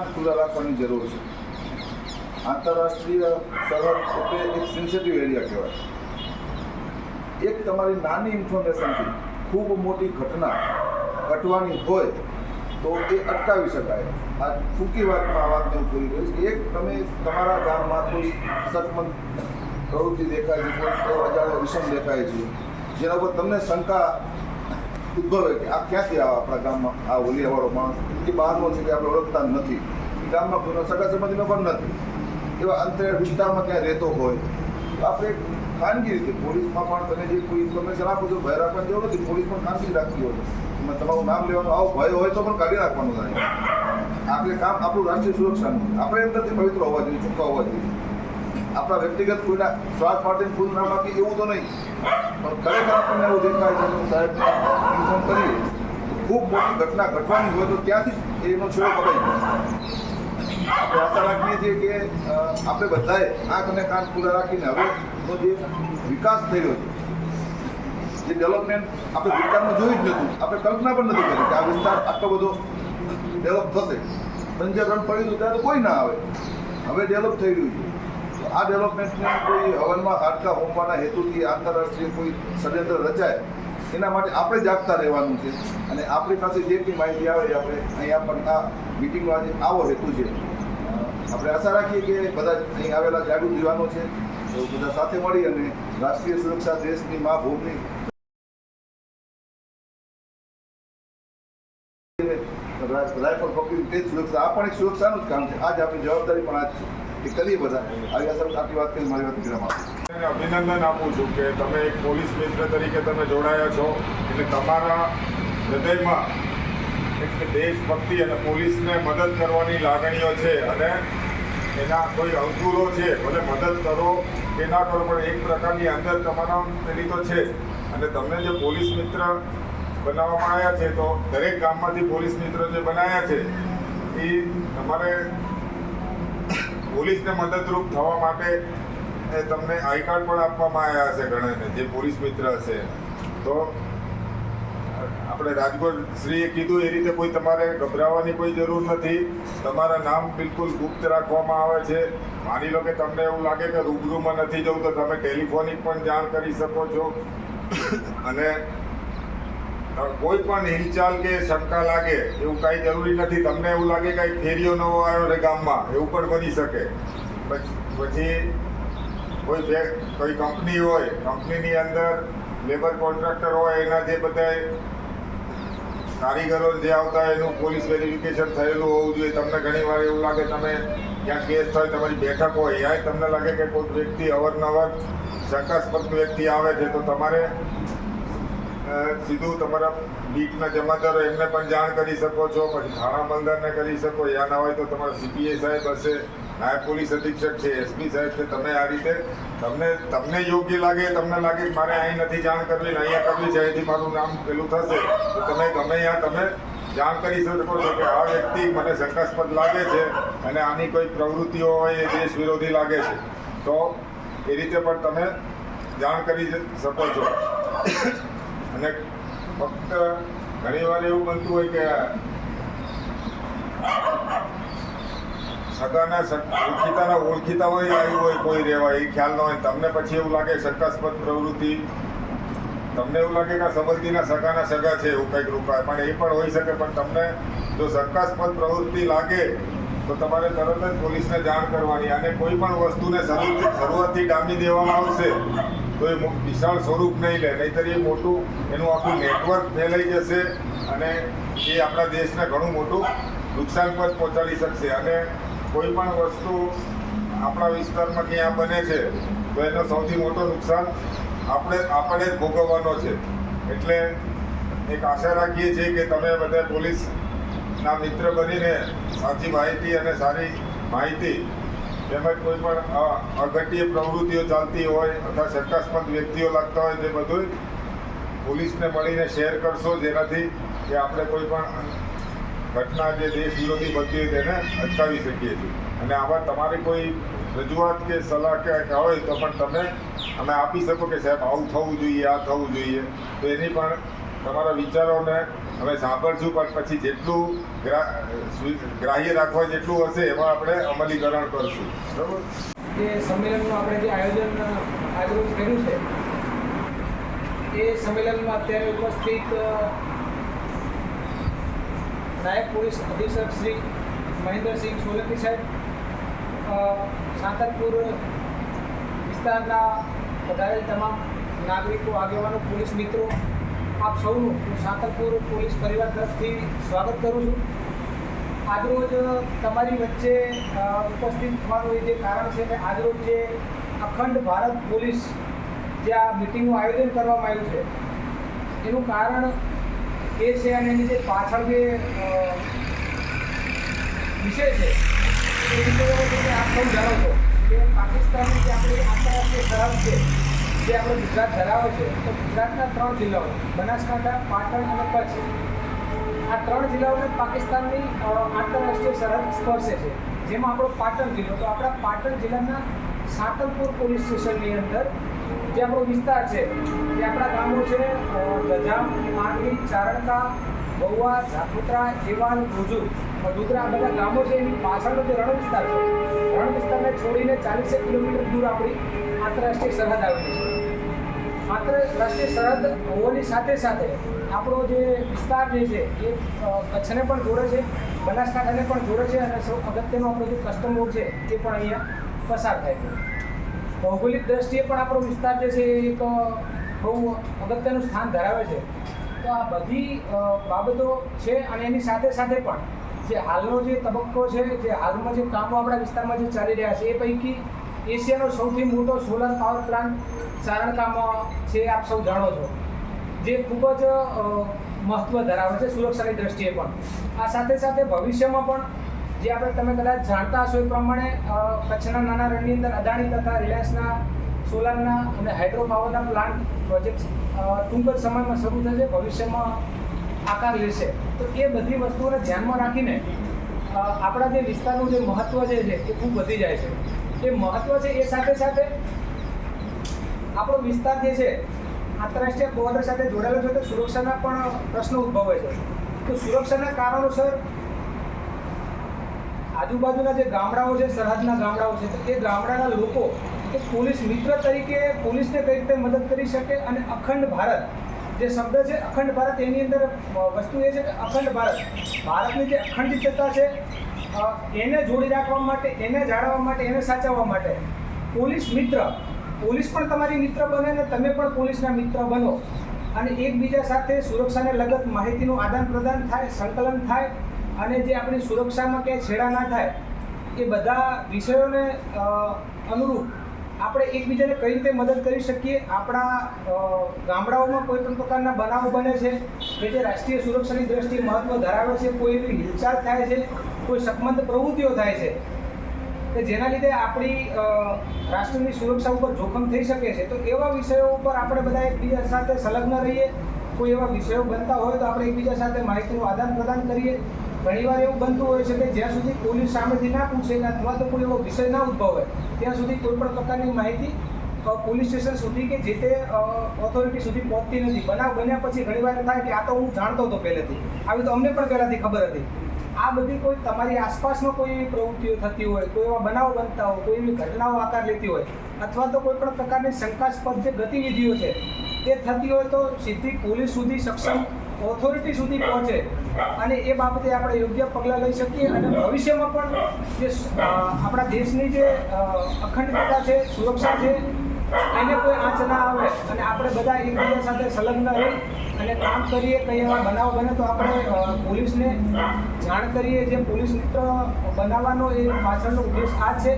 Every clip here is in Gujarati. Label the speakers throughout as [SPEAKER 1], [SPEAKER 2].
[SPEAKER 1] કાન ખુલ્લા રાખવાની જરૂર છે. આંતરરાષ્ટ્રીય સરહદ એટલે એક સેન્સિટિવ એરિયા કહેવાય. એક તમારી નાની ઇન્ફોર્મેશનથી ખૂબ મોટી ઘટના ઘટવાની હોય તો એ અટકાવી શકાય. આ ટૂંકી વાતમાં આ વાતને હું પૂરી કરીશ. એક તમે તમારા ગામમાં કોઈ સતમંદ પ્રવૃત્તિ દેખાય છે, કોઈ અજાણ્યો વિષમ દેખાય છે, જેના ઉપર તમને શંકા ઉદ્ભવે કે આ ક્યાંથી આપણા ગામમાં આ હોલિયાવાળો માણસ? એ બહારનો છે કે આપણે ઓળખતા નથી. ગામમાં કોઈનો સગા સંબંધીનો પણ નથી. એવા અંતરે વિસ્તારમાં ક્યાંય રહેતો હોય. તો આપણે ખાનગી રીતે પોલીસમાં પણ તમે જે કોઈ ઇન્ફોર્મેશન આપો છો, ભય રાખવાની જરૂર નથી. પોલીસ પણ ખાનગી રાખતી હોય. એમાં તમારું નામ લેવાનું આવો ભય હોય તો પણ કાઢી નાખવાનું થાય. આપણે કામ આપણું રાષ્ટ્રીય સુરક્ષાનું. આપણે એમ નથી પવિત્ર હોવા જોઈએ ચૂકવા હોવા જોઈએ. આપણા વ્યક્તિગત કોઈના સ્વાર્થ માટે પૂરું નામ આપી એવું તો નહીં. પણ ખરેખર આપણને એવું દેખાય છે સાહેબ ઇન્ફોર્મ કરીએ ખૂબ મોટી ઘટના ઘટવાની હોય તો ત્યાંથી એનો છેડો પકડી જાય આપણે આશા રાખીએ છીએ કે આપણે બધાએ આંખ અને કાન ખુલ્લા રાખીને હવેનો જે વિકાસ થઈ રહ્યો છે, જે ડેવલપમેન્ટ આપણે વિસ્તારમાં જોયું જ નથી, આપણે કલ્પના પણ નથી કરી કે આ વિસ્તાર આટલો બધો ડેવલપ થશે. બંજર રણ પડ્યું ત્યારે કોઈ ના આવે. હવે ડેવલપ થઈ રહ્યું છે. આ ડેવલપમેન્ટને કોઈ હવનમાં હાડકા હોમવાના હેતુથી આંતરરાષ્ટ્રીય કોઈ ષડયંત્ર રચાય, એના માટે આપણે જાગતા રહેવાનું છે. અને આપણી પાસે જે કંઈ માહિતી આવે આપણે અહીંયા પણ આ મિટિંગનો આજે આવો હેતુ છે. આપણે આશા રાખીએ કે બધા અહીં આવેલા જાગૃત યુવાનો છે. તો બધા સાથે મળી અને રાષ્ટ્રીય સુરક્ષા દેશની મા ભૂમિ રાઇફલ પકડી તે સુરક્ષા, આ પણ એક સુરક્ષાનું જ કામ છે. આજ આપણી જવાબદારી પણ આજ છે. કે કરીએ બધા. આવી અસર આપી વાત કરી, મારી વાત વિરામ
[SPEAKER 2] અભિનંદન આપું છું કે તમે એક પોલીસ મિત્ર તરીકે તમે જોડાયા છો. એટલે તમારા હૃદયમાં એક દેશભક્તિ અને પોલીસને મદદ કરવાની લાગણીઓ છે અને એના કોઈ અંકુરો છે. ભલે મદદ કરો કે ના કરો, પણ એક પ્રકારની અંદર તમારા પેલી તો છે. અને તમને જે પોલીસ મિત્ર બનાવવામાં આવ્યા છે, તો દરેક ગામમાંથી પોલીસ મિત્ર જે બનાવ્યા છે, એ તમારે પોલીસને મદદરૂપ થવા માટે તમને આઈ કાર્ડ પણ આપવામાં આવ્યા હશે ઘણાને જે પોલીસ મિત્ર હશે. તો આપણે રાજકોટ શ્રીએ કીધું, એ રીતે કોઈ તમારે ગભરાવાની કોઈ જરૂર નથી. તમારા નામ બિલકુલ ગુપ્ત રાખવામાં આવે છે. માની લો કે તમને એવું લાગે કે રૂબરૂમાં નથી જવું, તો તમે ટેલિફોનિક પણ જાણ કરી શકો છો. અને કોઈ પણ હિલચાલ કે શંકા લાગે, એવું કાંઈ જરૂરી નથી. તમને એવું લાગે કાંઈ ફેરિયો નવો આવ્યો છે ગામમાં, એવું પણ બની શકે. પછી કોઈ કોઈ કંપની હોય, કંપનીની અંદર લેબર કોન્ટ્રાક્ટર હોય, એના જે બધા કારીગરો જે આવતા એનું પોલીસ વેરિફિકેશન થયેલું હોવું જોઈએ. તમને ઘણી વાર એવું લાગે તમે ક્યાં કેસ થાય તમારી બેઠક હોય ત્યાં તમને લાગે કે કોઈ વ્યક્તિ અવારનવાર શંકાસ્પદ વ્યક્તિ આવે છે, તો તમારે સીધું તમારા બીટના જમાદારો એમને પણ જાણ કરી શકો છો, પછી થાણા મંદરને કરી શકો, યા ના હોય તો તમારા સીપીએ સાહેબ હશે, નાયબ પોલીસ અધિક્ષક છે, એસપી સાહેબ છે, તમે આ રીતે તમને તમને યોગ્ય લાગે, તમને લાગે મારે અહીં નથી જાણ કરવી ને અહીંયા કરવી છે, અહીંથી મારું નામ પેલું થશે, તો તમે ગમે ત્યાં તમે જાણ કરી શકો છો કે આ વ્યક્તિ મને શંકાસ્પદ લાગે છે અને આની કોઈ પ્રવૃત્તિઓ હોય એ દેશ વિરોધી લાગે છે. તો એ રીતે પણ તમે જાણ કરી શકો છો. અને ફક્ત ઘણી વાર એવું બનતું હોય કે સગાના સગ- ઓળખીતાના ઓળખીતા હોય આવ્યું હોય, કોઈ રહેવા, એ ખ્યાલ ન હોય. તમને પછી એવું લાગે શંકાસ્પદ પ્રવૃત્તિ. તમને એવું લાગે કે સંબંધીના સગાના સગા છે, એવું કંઈક રૂપાય. પણ એ પણ હોઈ શકે, પણ તમને જો શંકાસ્પદ પ્રવૃત્તિ લાગે તો તમારે તરત જ પોલીસને જાણ કરવાની અને કોઈ પણ વસ્તુને શરૂ શરૂઆતથી ડામી દેવામાં આવશે, તો એ વિશાળ સ્વરૂપ નહીં લે. નહીંતર એ મોટું, એનું આખું નેટવર્ક ફેલાઈ જશે અને એ આપણા દેશને ઘણું મોટું નુકસાન પણ પહોંચાડી શકશે. અને કોઈ પણ વસ્તુ આપણા વિસ્તારમાં ક્યાં બને છે, તો એનો સૌથી મોટો નુકસાન આપણે આપણે જ ભોગવવાનો છે. એટલે એક આશા રાખીએ છીએ કે તમે બધા પોલીસના મિત્ર બનીને સાચી માહિતી અને સારી માહિતી તેમજ કોઈ પણ અઘટ્ય પ્રવૃત્તિઓ ચાલતી હોય અથવા શંકાસ્પદ વ્યક્તિઓ લાગતા હોય તે બધું પોલીસને મળીને શેર કરશો જેનાથી કે આપણે કોઈ પણ ઘટના જે દેશ વિરોધી બનતી હોય તેને અટકાવી શકીએ છીએ. અને આમાં તમારી કોઈ રજૂઆત કે સલાહ ક્યાંક હોય તો પણ તમે અમે આપી શકો કે સાહેબ આવું થવું જોઈએ, આ થવું જોઈએ. તો એની પણ તમારા વિચારોને અમે સાંભળશું, પણ પછી જેટલું ગ્રાહ્ય રાખવા જેટલું હશે, એમાં આપણે અમલીકરણ કરશું. બરાબર?
[SPEAKER 3] જે સંમેલનનું આપણે જે આયોજન આજરોજ કર્યું છે, એ સંમેલનમાં અત્યારે ઉપસ્થિત નાયબ પોલીસ અધિક્ષક શ્રી મહેન્દ્રસિંહ સોલંકી સાહેબ સાંતરપુર વિસ્તારના વધારે તમામ નાગરિકો, આગેવાનો, પોલીસ મિત્રો આપ સૌનું હું સાતકપુર પોલીસ પરિવાર તરફથી સ્વાગત કરું છું. આજરોજ તમારી વચ્ચે ઉપસ્થિત થવાનું એ જે કારણ છે કે આજરોજ જે અખંડ ભારત પોલીસ જે આ મિટિંગનું આયોજન કરવામાં આવ્યું છે, એનું કારણ એ છે અને એની જે પાછળ જે વિષય છે, એ વિષય આપ સૌ જાણો છો કે પાકિસ્તાનની જે આપણી આંતરરાષ્ટ્રીય સરહદ છે જે આપણો ગુજરાત ધરાવે છે, તો ગુજરાતના ત્રણ જિલ્લાઓ, બનાસકાંઠા, પાટણ અને કચ્છ. આ ત્રણ જિલ્લાઓને પાકિસ્તાનની આંતરરાષ્ટ્રીય સરહદ સ્પર્શે છે. જેમાં આપણો પાટણ જિલ્લો, તો આપણા પાટણ જિલ્લાના સાતલપુર પોલીસ સ્ટેશનની અંદર જે આપણો વિસ્તાર છે, જે આપણા ગામો છે ગજામ, માંડવી, ચારણકા બહુવા ઝાપુત્રા એવાન ભુજુર. વડોદરા બધા ગામો છે, એની પાછળનો જે રણ વિસ્તાર છે રણ વિસ્તારને છોડીને ચાલીસેક કિલોમીટર દૂર આપણી આંતરરાષ્ટ્રીય સરહદ આવેલી છે. માત્ર રાષ્ટ્રીય સરહદ હોવાની સાથે સાથે આપણો જે વિસ્તાર જે છે, એ કચ્છને પણ જોડે છે, બનાસકાંઠાને પણ જોડે છે અને સૌ અગત્યનો આપણો જે કસ્ટમ રોડ છે તે પણ અહીંયા પસાર થાય છે. ભૌગોલિક દ્રષ્ટિએ પણ આપણો વિસ્તાર જે છે, એ એક બહુ અગત્યનું સ્થાન ધરાવે છે. તો આ બધી બાબતો છે અને એની સાથે સાથે પણ જે હાલનો જે તબક્કો છે, જે હાલમાં જે કામો આપણા વિસ્તારમાં જે ચાલી રહ્યા છે, એ પૈકી એશિયાનો સૌથી મોટો સોલર પાવર પ્લાન્ટ ચારણકામાં છે, આપ સૌ જાણો છો. જે ખૂબ જ મહત્ત્વ ધરાવે છે સુરક્ષાની દ્રષ્ટિએ પણ. આ સાથે સાથે ભવિષ્યમાં પણ જે આપણે તમે કદાચ જાણતા હશો એ પ્રમાણે કચ્છના નાના રણની અંદર અદાણી તથા રિલાયન્સના સોલારના અને હાઇડ્રો પાવરના પ્લાન્ટ પ્રોજેક્ટ ટૂંક જ સમયમાં શરૂ થશે. ભવિષ્યમાં આકાર લેશે તો એ બધી વસ્તુઓને ધ્યાનમાં રાખીને આપણા જે વિસ્તારનું જે મહત્ત્વ જે છે, એ ખૂબ વધી જાય છે. એ મહત્ત્વ છે એ સાથે સાથે આપણો વિસ્તાર જે છે, આંતરરાષ્ટ્રીય બોર્ડર સાથે જોડાયેલો છે, તો સુરક્ષાના પણ પ્રશ્નો ઉદ્ભવે છે. તો સુરક્ષાના કારણોસર આજુબાજુના જે ગામડાઓ છે, સરહદના ગામડાઓ છે, તો એ ગામડાના લોકો પોલીસ મિત્ર તરીકે પોલીસને કઈ રીતે મદદ કરી શકે અને અખંડ ભારત જે શબ્દ છે, અખંડ ભારત, એની અંદર વસ્તુ એ છે કે અખંડ ભારત. ભારતની જે અખંડિતતા છે એને જોડી રાખવા માટે, એને જાળવવા માટે, એને સાચવવા માટે પોલીસ મિત્ર, પોલીસ પણ તમારી મિત્ર બને ને તમે પણ પોલીસના મિત્ર બનો. અને એકબીજા સાથે સુરક્ષાને લગત માહિતીનું આદાન પ્રદાન થાય, સંકલન થાય, અને જે આપણી સુરક્ષામાં ક્યાંય છેડા ના થાય, એ બધા વિષયોને અનુરૂપ આપણે એકબીજાને કઈ રીતે મદદ કરી શકીએ? આપણા ગામડાઓમાં કોઈ પણ પ્રકારના બનાવો બને છે કે જે રાષ્ટ્રીય સુરક્ષાની દ્રષ્ટિએ મહત્વ ધરાવે છે, કોઈ એવી હિલચાલ થાય છે, કોઈ શકમંદ પ્રવૃત્તિઓ થાય છે, કે જેના લીધે આપણી રાષ્ટ્રની સુરક્ષા ઉપર જોખમ થઈ શકે છે? તો એવા વિષયો ઉપર આપણે બધા એકબીજા સાથે સંલગ્ન રહીએ. કોઈ એવા વિષયો બનતા હોય તો આપણે એકબીજા સાથે માહિતીનું આદાન પ્રદાન કરીએ. ઘણીવાર એવું બનતું હોય છે કે જ્યાં સુધી પોલીસ સામેથી ના પૂછે અથવા તો કોઈ એવો વિષય ના ઉદ્ભવે, ત્યાં સુધી કોઈ પણ પ્રકારની માહિતી પોલીસ સ્ટેશન સુધી કે જે તે ઓથોરિટી સુધી પહોંચતી નથી. બનાવ બન્યા પછી ઘણીવાર થાય કે આ તો હું જાણતો હતો પહેલેથી. આવી તો અમને પણ પહેલાંથી ખબર હતી. આ બધી કોઈ તમારી આસપાસમાં કોઈ એવી પ્રવૃત્તિઓ થતી હોય, કોઈ એવા બનાવો બનતા હોય, કોઈ એવી ઘટનાઓ આકાર લેતી હોય, અથવા તો કોઈ પણ પ્રકારની શંકાસ્પદ જે ગતિવિધિઓ છે તે થતી હોય તો સીધી પોલીસ સુધી સક્ષમ ઓથોરિટી સુધી પહોંચે. અને એ બાબતે આપણે યોગ્ય પગલાં લઈ શકીએ અને ભવિષ્યમાં પણ જે આપણા દેશની જે અખંડતા છે, સુરક્ષા છે, એને કોઈ આંચ ના આવે અને આપણે બધા એકબીજા સાથે સંલગ્ન રહી અને કામ કરીએ, કંઈ એવા બનાવ બને તો આપણે પોલીસને જાણ કરીએ. જે પોલીસ મિત્ર બનાવવાનો એ પાછળનો ઉદ્દેશ આ છે.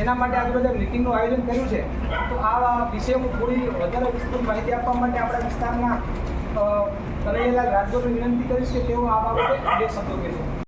[SPEAKER 3] એના માટે આજે બધા મિટિંગનું આયોજન કર્યું છે. તો આ વિશે હું થોડી વધારે વિસ્તૃત માહિતી આપવા માટે આપણા વિસ્તારના કનૈયાલાલ રાજગોરને વિનંતી કરીશ કે તેઓ આ બાબતે બે શબ્દો કહેશે